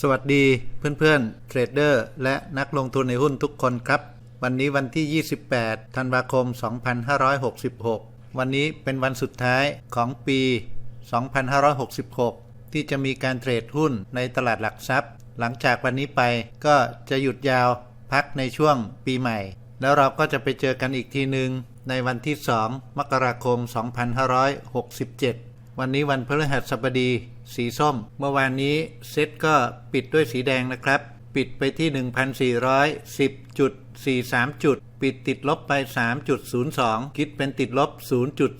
สวัสดีเพื่อนๆเทรดเดอร์และนักลงทุนในหุ้นทุกคนครับ วันนี้วันที่ 28 ธันวาคม 2566 วันนี้เป็นวันสุดท้ายของปี 2566 ที่จะมีการเทรดหุ้นในตลาดหลักทรัพย์ หลังจากวันนี้ไปก็จะหยุดยาวพักในช่วงปีใหม่ แล้วเราก็จะไปเจอกันอีกทีหนึ่งในวันที่ 2 มกราคม 2567 วันนี้วันพฤหัสบดี สีส้ม เมื่อวานนี้เซ็ตก็ปิดด้วยสีแดงนะครับ ปิดไปที่ 1,410.43 จุด ปิดติดลบไป 3.02 คิดเป็นติดลบ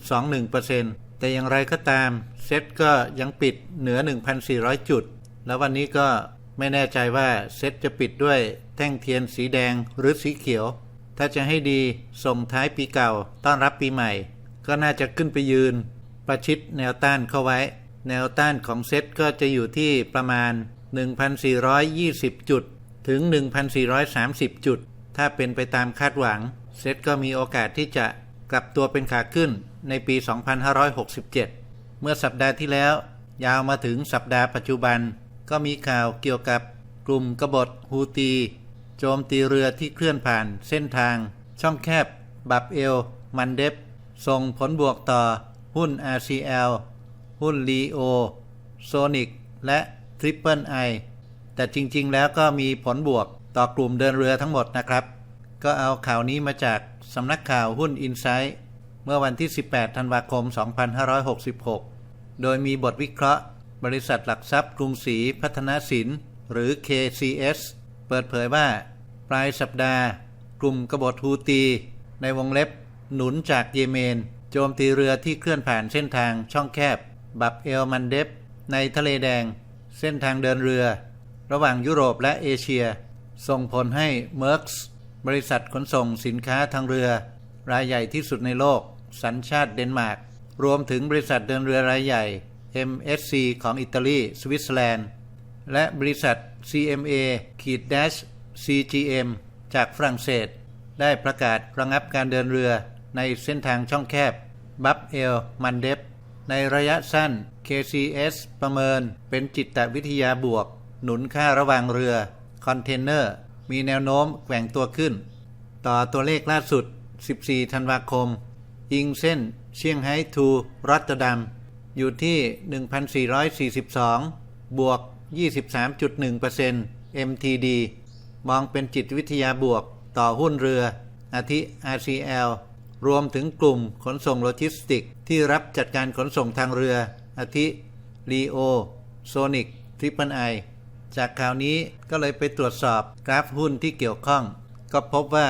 0.21%แต่อย่างไรก็ตามเซ็ตก็ยังปิดเหนือ 1,400 จุด แล้ววันนี้ก็ไม่แน่ใจว่าเซ็ตจะปิดด้วยแท่งเทียนสีแดงหรือสีเขียว ถ้าจะให้ดีส่งท้ายปีเก่าต้อนรับปีใหม่ ก็น่าจะขึ้นไปยืน ประชิดแนวต้านเข้าไว้ แนวต้านของเซ็ตก็จะอยู่ที่ประมาณ 1,420 จุด ถึง 1,430 จุด ถ้าเป็นไปตามคาดหวัง เซ็ตก็มีโอกาสที่จะกลับตัวเป็นขาขึ้นในปี 2567 เมื่อสัปดาห์ที่แล้ว ยาวมาถึงสัปดาห์ปัจจุบัน ก็มีข่าวเกี่ยวกับกลุ่มกบฏฮูตี โจมตีเรือที่เคลื่อนผ่านเส้นทาง ช่องแคบ บับเอล มันเดฟส่งผลบวกต่อ หุ้น RCL หุ้น Leo Sonic และ Triple I แต่จริงๆ แล้วก็มีผลบวกต่อกลุ่มเดินเรือทั้งหมดนะครับ ก็เอาข่าวนี้มาจากสำนักข่าวหุ้น Insight เมื่อวันที่ 18 ธันวาคม 2566 โดยมีบทวิเคราะห์ บริษัทหลักทรัพย์กรุงศรีพัฒนาสิน หรือ KCS เปิดเผยว่า ปลายสัปดาห์ กลุ่มกบฏฮูตี ในวงเล็บหนุนจากเยเมน จมตีเรือที่เคลื่อนผ่านเส้นทางช่องแคบ บับเอลมันเดฟในทะเลแดง เส้นทางเดินเรือ ระหว่างยุโรปและเอเชีย ส่งผลให้เมอร์กบริษัทขนส่งสินค้าทางเรือ รายใหญ่ที่สุดในโลก สัญชาติเดนมาร์ก รวมถึงบริษัทเดินเรือรายใหญ่ MSC ของอิตาลี สวิตเซอร์แลนด์ และบริษัท CMA ขีด CGM จากฝรั่งเศส ได้ประกาศระงับการเดินเรือในเส้นทางช่องแคบ บับเอล มันเดฟในระยะสั้น KCS ประเมินเป็นจิตวิทยาบวก หนุนค่าระวางเรือ คอนเทนเนอร์ มีแนวโน้มแกว่งตัวขึ้น ต่อตัวเลขล่าสุด 14 ธันวาคม อิงเส้น เชียงไฮ้ทูรัตดัมอยู่ที่ 1,442 บวก 23.1% MTD มองเป็นจิตวิทยาบวกต่อหุ้นเรือ อาทิ RCL รวมถึงกลุ่มขนส่งโลจิสติก ที่รับจัดการขนส่งทางเรือ อาทิ Leo Sonic Triple I จากข่าวนี้ก็เลยไปตรวจสอบกราฟหุ้นที่เกี่ยวข้อง ก็พบว่า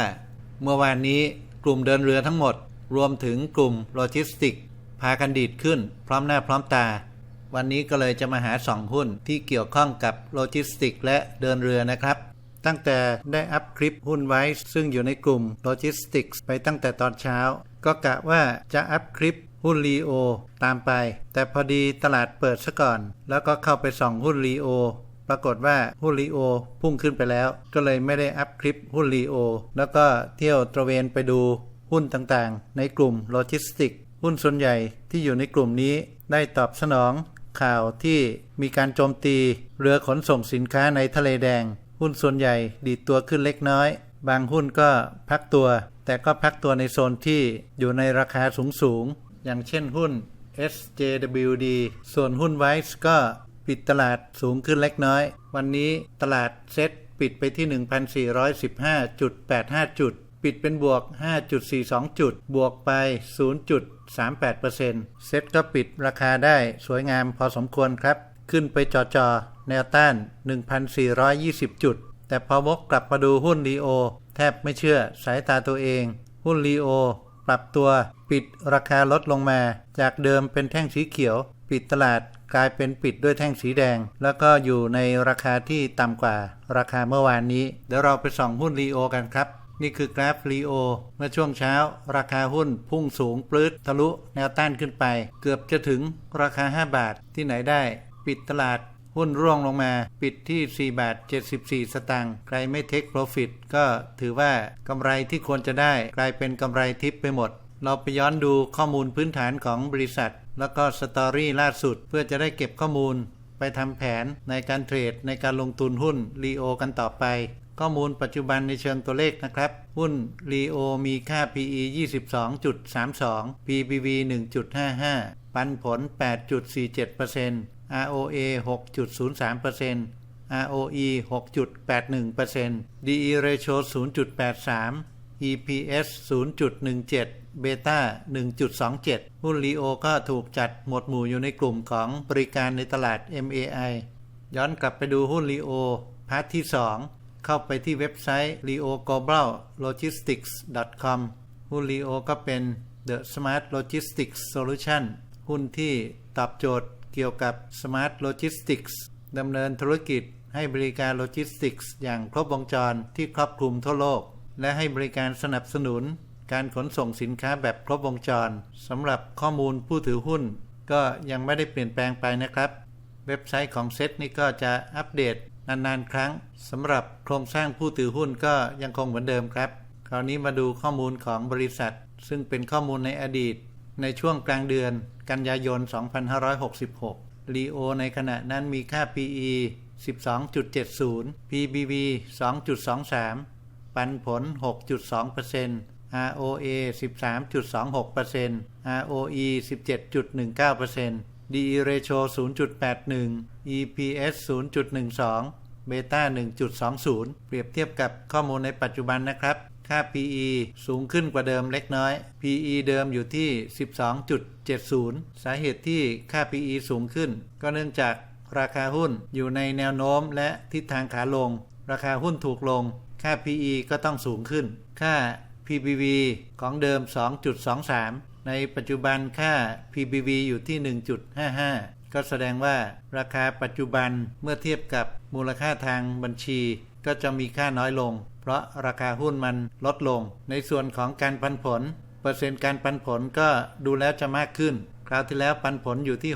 เมื่อวานนี้กลุ่มเดินเรือทั้งหมด รวมถึงกลุ่มโลจิสติก พากันดีดขึ้น พร้อมหน้าพร้อมตา วันนี้ก็เลยจะมาหาสองหุ้นที่เกี่ยวข้องกับโลจิสติกและเดินเรือนะครับ ตั้งแต่ได้อัพคลิปหุ้นไว้ ซึ่งอยู่ในกลุ่มโลจิสติกส์ไปตั้งแต่ตอนเช้า ก็กะว่าจะอัพคลิปหุ้นลีโอตามไป แต่พอดีตลาดเปิดซะก่อน แล้วก็เข้าไปส่องหุ้นลีโอปรากฏว่าหุ้นลีโอพุ่งขึ้นไปแล้ว ก็เลยไม่ได้อัพคลิปหุ้นลีโอแล้วก็เที่ยวตระเวนไปดูหุ้นต่างๆ ในกลุ่มโลจิสติกหุ้นส่วนใหญ่ที่อยู่ในกลุ่มนี้ได้ตอบสนองข่าวที่มีการโจมตีเรือขนส่งสินค้าในทะเลแดง หุ้นส่วนใหญ่ดีดตัวขึ้นเล็กน้อย บางหุ้นก็พักตัว แต่ก็พักตัวในโซนที่อยู่ในราคาสูงๆอย่างเช่นหุ้น SJWD ส่วนหุ้นไวส์ก็ปิดตลาดสูงขึ้นเล็กน้อย วันนี้ตลาดเซ็ตปิดไปที่ 1,415.85 จุด ปิดเป็นบวก 5.42 จุด บวกไป 0.38%เซ็ตก็ปิดราคาได้สวยงามพอสมควรครับ ขึ้นไปจอจอแนวต้าน 1,420 จุด แต่พอวกกลับมาดูหุ้นลีโอ แทบไม่เชื่อสายตาตัวเอง หุ้นลีโอ ปรับตัวปิดราคาลดลงมา จากเดิมเป็นแท่งสีเขียว ปิดตลาดกลายเป็นปิดด้วยแท่งสีแดง แล้วก็อยู่ในราคาที่ต่ำกว่า ราคาเมื่อวานนี้ เดี๋ยวเราไปส่องหุ้นลีโอกันครับ นี่คือกราฟลีโอเมื่อช่วงเช้า ราคาหุ้นพุ่งสูงปลื้ดทะลุแนวต้านขึ้นไป เกือบจะถึงราคา 5 บาทที่ไหนได้ ปิดตลาด หุ้นร่วงลงมา ปิดที่ 4 บาท 74 สตางค์ใครไม่เทคโปรฟิตก็ถือว่ากำไรที่ควรจะได้ กลายเป็นกำไรทิปไปหมด เราไปย้อนดูข้อมูลพื้นฐานของบริษัท แล้วก็สตอรี่ล่าสุดเพื่อจะได้เก็บข้อมูล ไปทำแผนในการเทรดในการลงทุนหุ้นลีโอกันต่อไปข้อมูลปัจจุบันในเชิงตัวเลขนะครับ หุ้นลีโอมีค่า PE 22.32 PBV 1.55 ปันผล 8.47% ROA 6.03% ROE 6.81% DE ratio 0.83 EPS 0.17 เบต้า1.27 หุ้นลีโอก็ถูกจัดหมวดหมู่อยู่ในกลุ่มของบริการในตลาด MAI ย้อนกลับไปดูหุ้นลีโอพาร์ทที่ 2 เข้าไปที่เว็บไซต์ leo global logistics com หุ้นลีโอก็เป็น The Smart Logistics Solution หุ้นที่ตอบโจทย์ เกี่ยวกับ Smart Logistics ดำเนินธุรกิจให้บริการโลจิสติกส์อย่างครบวงจรที่ครอบคลุมทั่วโลก และให้บริการสนับสนุน การขนส่งสินค้าแบบครบวงจรสำหรับข้อมูลผู้ถือหุ้น ก็ยังไม่ได้เปลี่ยนแปลงไปนะครับ เว็บไซต์ของเซตนี่ก็จะอัปเดตนานๆ ครั้งสำหรับโครงสร้างผู้ถือหุ้นก็ยังคงเหมือนเดิมครับ คราวนี้มาดูข้อมูลของบริษัท ซึ่งเป็นข้อมูลในอดีต ในช่วงกลางเดือน กันยายน 2566 ลีโอในขณะนั้นมีค่า PE 12.70 PBV 2.23 ปันผล 6.2% ROA 13.26% ROE 17.19% DE ratio 0.81 EPS 0.12 เบต้า1.20 เปรียบเทียบกับข้อมูลในปัจจุบันนะครับ ค่า PE สูงขึ้นกว่าเดิมเล็กน้อย PE เดิมอยู่ที่ 12.70 สาเหตุที่ค่า PE สูงขึ้น ก็เนื่องจากราคาหุ้นอยู่ในแนวโน้มและทิศทางขาลง ราคาหุ้นถูกลง ค่า PE ก็ต้องสูงขึ้น ค่า PBV ของเดิม 2.23 ในปัจจุบันค่า PBV อยู่ที่ 1.55 ก็แสดงว่าราคาปัจจุบันเมื่อเทียบกับมูลค่าทางบัญชี ก็จะมีค่าน้อยลง เพราะราคาหุ้นมันลดลง ในส่วนของการปันผล เปอร์เซ็นต์การปันผลก็ดูแล้วจะมากขึ้น คราวที่แล้วปันผลอยู่ที่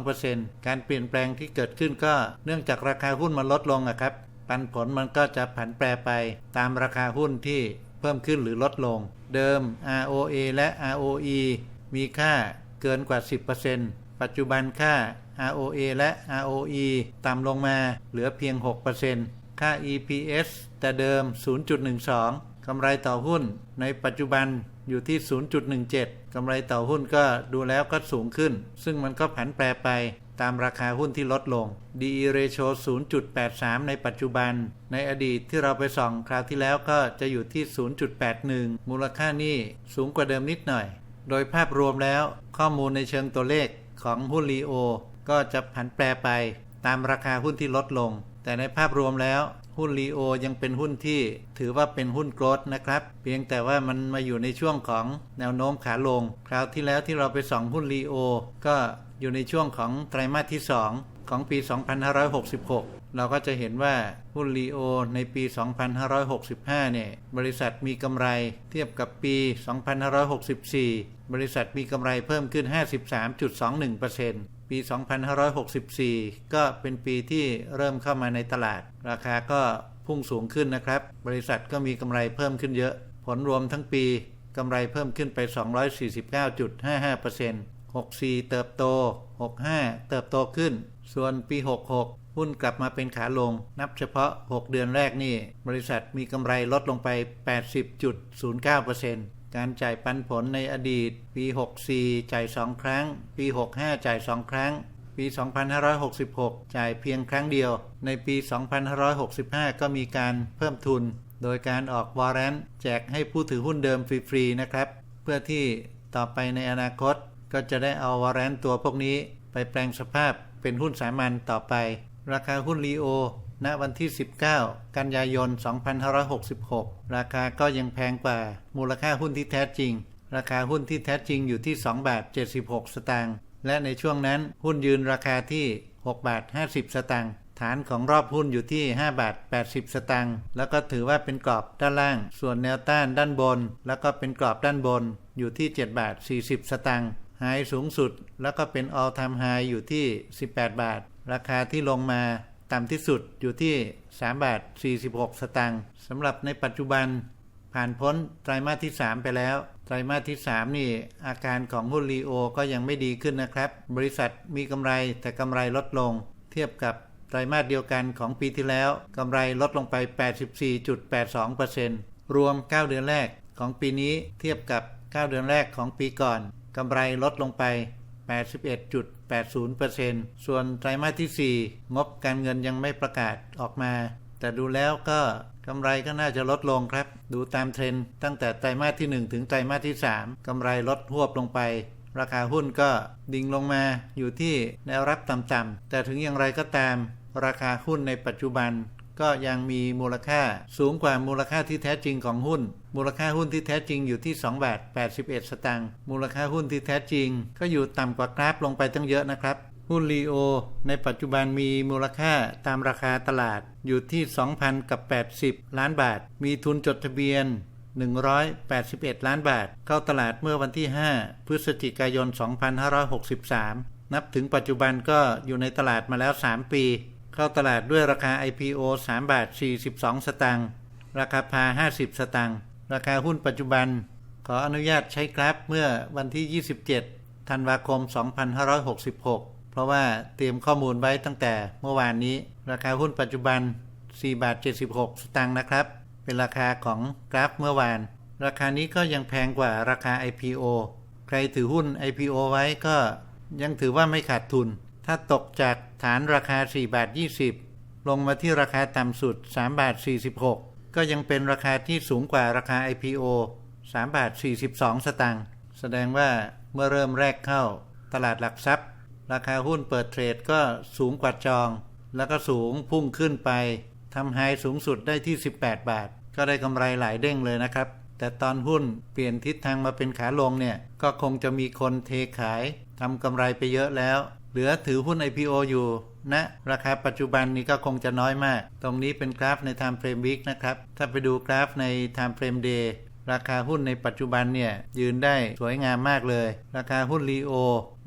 6.2%การเปลี่ยนแปลงที่เกิดขึ้นก็เนื่องจากราคาหุ้นมันลดลงอะครับ ปันผลมันก็จะผันแปรไปตามราคาหุ้นที่เพิ่มขึ้นหรือลดลง เดิม ROA และ ROE มีค่าเกินกว่า 10%ปัจจุบันค่า ROA และ ROE ต่ำลงมาเหลือเพียง 6% ค่า EPS แต่เดิม 0.12 กำไรต่อหุ้น ในปัจจุบันอยู่ที่ 0.17 กำไรต่อหุ้นก็ดูแล้วก็สูงขึ้น ซึ่งมันก็ผันแปรไปตามราคาหุ้นที่ลดลง DE ratio 0.83 ในปัจจุบัน ในอดีตที่เราไปส่องคราวที่แล้วก็จะอยู่ที่ 0.81 มูลค่านี้สูงกว่าเดิมนิดหน่อย โดยภาพรวมแล้วข้อมูลในเชิงตัวเลขของหุ้นลีโอก็จะผันแปรไปตามราคาหุ้นที่ลดลง แต่ในภาพรวมแล้วหุ้นลีโอยังเป็นหุ้นที่ถือว่าเป็นหุ้นโกรดนะครับ เพียงแต่ว่ามันมาอยู่ในช่วงของแนวโน้มขาลง คราวที่แล้วที่เราไปส่องหุ้นลีโอก็อยู่ในช่วงของไตรมาสที่ 2 ของปี 2566 เราก็จะเห็นว่าหุ้นลีโอในปี 2565 เนี่ย บริษัทมีกำไรเทียบกับปี 2564 บริษัทมีกำไรเพิ่มขึ้น 53.21% ปี 2564 ก็เป็นปีที่เริ่มเข้ามาในตลาด ราคาก็พุ่งสูงขึ้นนะครับ บริษัทก็มีกำไรเพิ่มขึ้นเยอะ ผลรวมทั้งปีกำไรเพิ่มขึ้นไป 249.55% 64 เติบโต 65 เติบโตขึ้น ส่วนปี 66 หุ้นกลับมาเป็นขาลง นับเฉพาะ 6 เดือนแรกนี่ บริษัทมีกำไรลดลงไป 80.09% การจ่ายปันผลในอดีต ปี 64 จ่าย 2 ครั้ง ปี 65 จ่าย 2 ครั้ง ปี 2566 จ่ายเพียงครั้งเดียว ในปี 2565 ก็มีการเพิ่มทุน โดยการออกวอร์เรนต์แจกให้ผู้ถือหุ้นเดิมฟรีๆนะครับ เพื่อที่ต่อไปในอนาคตก็จะได้เอาวาระตัวพวกนี้ ไปแปลงสภาพเป็นหุ้นสามัญต่อไป ราคาหุ้นลีโอ ณวันที่ 19 กันยายน 2566 ราคาก็ยังแพงกว่ามูลค่าหุ้นที่แท้จริง ราคาหุ้นที่แท้จริงอยู่ที่ 2 บาท 76 สตางค์ และในช่วงนั้นหุ้นยืนราคาที่ 6 บาท 50 สตางค์ ฐานของรอบหุ้นอยู่ที่ 5 บาท 80 สตางค์ แล้วก็ถือว่าเป็นกรอบด้านล่าง ส่วนแนวต้านด้านบน แล้วก็เป็นกรอบด้านบน อยู่ที่ 7 บาท 40 สตางค์ไฮสูงสุด แล้วก็เป็น all time high อยู่ที่ 18 บาท ราคาที่ลงมา ต่ำที่สุดอยู่ที่ 3 บาท 46 สตางค์สำหรับในปัจจุบันผ่านพ้นไตรมาสที่ 3 ไปแล้ว ไตรมาสที่ 3 นี่อาการของหุ้นลีโอก็ยังไม่ดีขึ้นนะครับ บริษัทมีกำไรแต่กำไรลดลง เทียบกับไตรมาสเดียวกันของปีที่แล้วกำไรลดลงไป 84.82%รวม 9 เดือนแรกของปีนี้เทียบกับ 9 เดือนแรกของปีก่อนกำไรลดลงไป 81.80%ส่วนไตรมาสที่ 4 งบการเงินยังไม่ประกาศออกมา แต่ดูแล้วก็กำไรก็น่าจะลดลงครับ ดูตามเทรนด์ตั้งแต่ไตรมาสที่ 1 ถึงไตรมาสที่ 3 กำไรลดหวบลงไป ราคาหุ้นก็ดิ่งลงมาอยู่ที่แนวรับต่ำๆแต่ถึงอย่างไรก็ตาม ราคาหุ้นในปัจจุบัน ก็ยังมีมูลค่าสูงกว่ามูลค่าที่แท้จริงของหุ้น มูลค่าหุ้นที่แท้จริงอยู่ที่2บาท81 สตางค์มูลค่าหุ้นที่แท้จริง ก็อยู่ต่ำกว่ากราฟลงไปตั้งเยอะนะครับหุ้นลีโอในปัจจุบันมีมูลค่าตามราคาตลาดอยู่ที่ 2,000กับ80 ล้านบาท มีทุนจดทะเบียน 181 ล้านบาท เข้าตลาดเมื่อวันที่ 5 พฤศจิกายน 2563 นับถึงปัจจุบันก็อยู่ในตลาดมาแล้ว 3 ปี เข้าตลาดด้วยราคา IPO 3 บาท 42 สตางค์ ราคาพา 50 สตางค์ ราคาหุ้นปัจจุบัน ขออนุญาตใช้กราฟเมื่อวันที่ 27 ธันวาคม 2566 เพราะว่าเตรียมข้อมูลไว้ตั้งแต่เมื่อวานนี้ ราคาหุ้นปัจจุบัน 4 บาท 76 สตางค์นะครับ เป็นราคาของกราฟเมื่อวาน ราคานี้ก็ยังแพงกว่าราคา IPO ใครถือหุ้น IPO ไว้ก็ยังถือว่าไม่ขาดทุน ถ้าตกจากฐานราคา 4 บาท 20 ลงมาที่ราคาต่ำสุด 3 บาท 46 ก็ยังเป็นราคาที่สูงกว่าราคา IPO 3 บาท 42 สตางค์แสดงว่าเมื่อเริ่มแรกเข้า ตลาดหลักทรัพย์ ราคาหุ้นเปิดเทรดก็สูงกว่าจอง แล้วก็สูงพุ่งขึ้นไปทำไฮสูงสุดได้ที่ 18 บาท ก็ได้กำไรหลายเด้งเลยนะครับ แต่ตอนหุ้นเปลี่ยนทิศทางมาเป็นขาลงเนี่ย ก็คงจะมีคนเทขายทำกำไรไปเยอะแล้ว เหลือถือหุ้น IPO อยู่ณนะราคาปัจจุบันนี้ก็คงจะน้อยมาก ตรงนี้เป็นกราฟใน Time Frame Week นะครับ ถ้าไปดูกราฟใน Time Frame Day ราคาหุ้นในปัจจุบันเนี่ย ยืนได้สวยงามมากเลย ราคาหุ้นลีโอ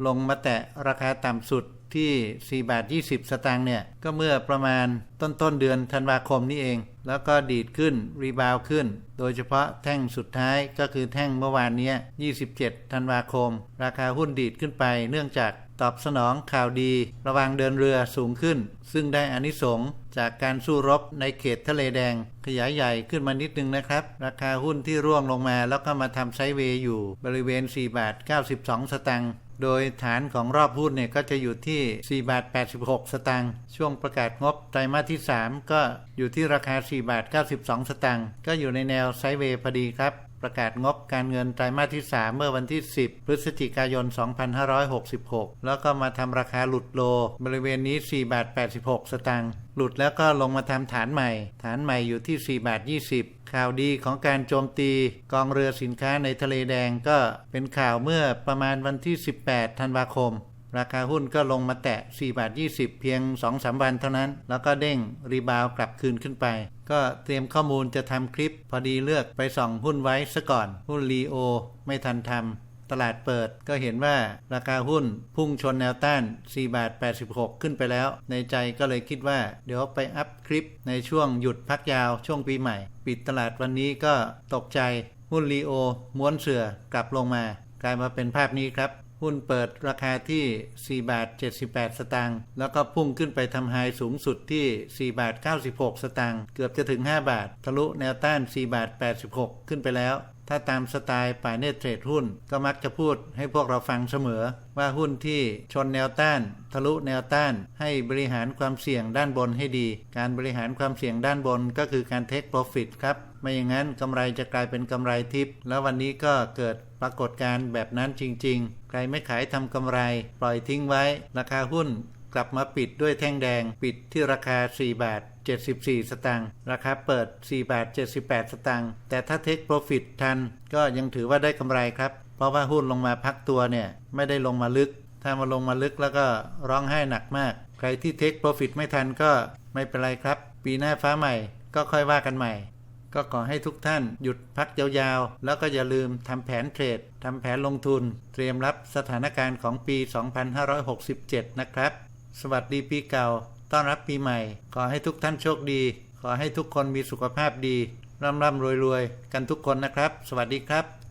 ลงมาแตะราคาต่ำสุด ที่ 4 บาท 20 สตางค์เนี่ย ก็เมื่อประมาณต้นต้นเดือนธันวาคมนี้เอง แล้วก็ดีดขึ้น รีบาวขึ้น โดยเฉพาะแท่งสุดท้ายก็คือแท่งเมื่อวานนี้ 27 ธันวาคม ราคาหุ้นดีดขึ้นไป เนื่องจากตอบสนองข่าวดี ระวังเดินเรือสูงขึ้น ซึ่งได้อานิสงจากการสู้รบในเขตทะเลแดง ขยายใหญ่ขึ้นมานิดนึงนะครับ ราคาหุ้นที่ร่วงลงมาแล้วก็มาทำไซด์เวย์อยู่บริเวณ 4 บาท 92 สตางค์ โดยฐานของรอบหุ้นเนี่ยก็จะอยู่ที่ 4 บาท 86 สตางค์ ช่วงประกาศงบไตรมาสที่ 3 ก็อยู่ที่ราคา 4 บาท 92 สตางค์ ก็อยู่ในแนวไซด์เวย์พอดีครับ ประกาศงบการเงินไตรมาสที่ 3 เมื่อวันที่ 10 พฤศจิกายน 2566 แล้วก็มาทำราคาหลุดโล บริเวณนี้ 4 บาท 86 สตางค์หลุดแล้วก็ลงมาทำฐานใหม่ ฐานใหม่อยู่ที่ 4 บาท 20 ข่าวดีของการโจมตีกองเรือสินค้าในทะเลแดงก็เป็นข่าวเมื่อประมาณวันที่ 18 ธันวาคม ราคาหุ้นก็ลงมาแตะ4บาท20 เพียง 2-3 วันเท่านั้น แล้วก็เด้งรีบาวกลับคืนขึ้นไป ก็เตรียมข้อมูลจะทำคลิป พอดีเลือกไปส่องหุ้นไว้ซะก่อน หุ้นลีโอไม่ทันทำตลาดเปิดก็เห็นว่าราคาหุ้นพุ่งชนแนวต้าน 4 บาท 86 ขึ้นไปแล้ว ในใจก็เลยคิดว่า เดี๋ยวไปอัพคลิปในช่วงหยุดพักยาวช่วงปีใหม่ ปิดตลาดวันนี้ก็ตกใจหุ้นลีโอม้วนเสือกลับลงมากลายมาเป็นภาพนี้ครับ หุ้นเปิดราคาที่ 4 บาท 78 สตางค์ แล้วก็พุ่งขึ้นไปทำไฮสูงสุดที่ 4 บาท 96 สตางค์ เกือบจะถึง 5 บาท ทะลุแนวต้าน 4 บาท 86 ขึ้นไปแล้ว ถ้าตามสไตล์ป่าเนตเทรดหุ้น ก็มักจะพูดให้พวกเราฟังเสมอ ว่าหุ้นที่ชนแนวต้าน ทะลุแนวต้าน ให้บริหารความเสี่ยงด้านบนให้ดี การบริหารความเสี่ยงด้านบนก็คือการเทคโปรฟิตครับ ไม่อย่างนั้นกำไรจะกลายเป็นกำไรทิพย์แล้ววันนี้ก็เกิดปรากฏการณ์แบบนั้นจริง ๆ ใครไม่ขายทำกำไร ปล่อยทิ้งไว้ ราคาหุ้นกลับมาปิดด้วยแท่งแดง ปิดที่ราคา 4 บาท 74 สตางค์ราคาเปิด 4 บาท 78 สตางค์แต่ถ้าเทคโปรฟิตทันก็ยังถือว่าได้กำไรครับ เพราะว่าหุ้นลงมาพักตัวเนี่ย ไม่ได้ลงมาลึก ถ้ามาลงมาลึกแล้วก็ร้องไห้หนักมาก ใครที่เทคโปรฟิตไม่ทันก็ไม่เป็นไรครับ ปีหน้าฟ้าใหม่ก็ค่อยว่ากันใหม่ ก็ขอให้ทุกท่านหยุดพักยาวๆ แล้วก็อย่าลืมทำแผนเทรดทำแผนลงทุน เตรียมรับสถานการณ์ของปี 2567 นะครับ สวัสดีปีเก่า ต้อนรับปีใหม่ ขอให้ทุกท่านโชคดี ขอให้ทุกคนมีสุขภาพดีร่ำร่ำรวยรวยๆกันทุกคนนะครับ สวัสดีครับ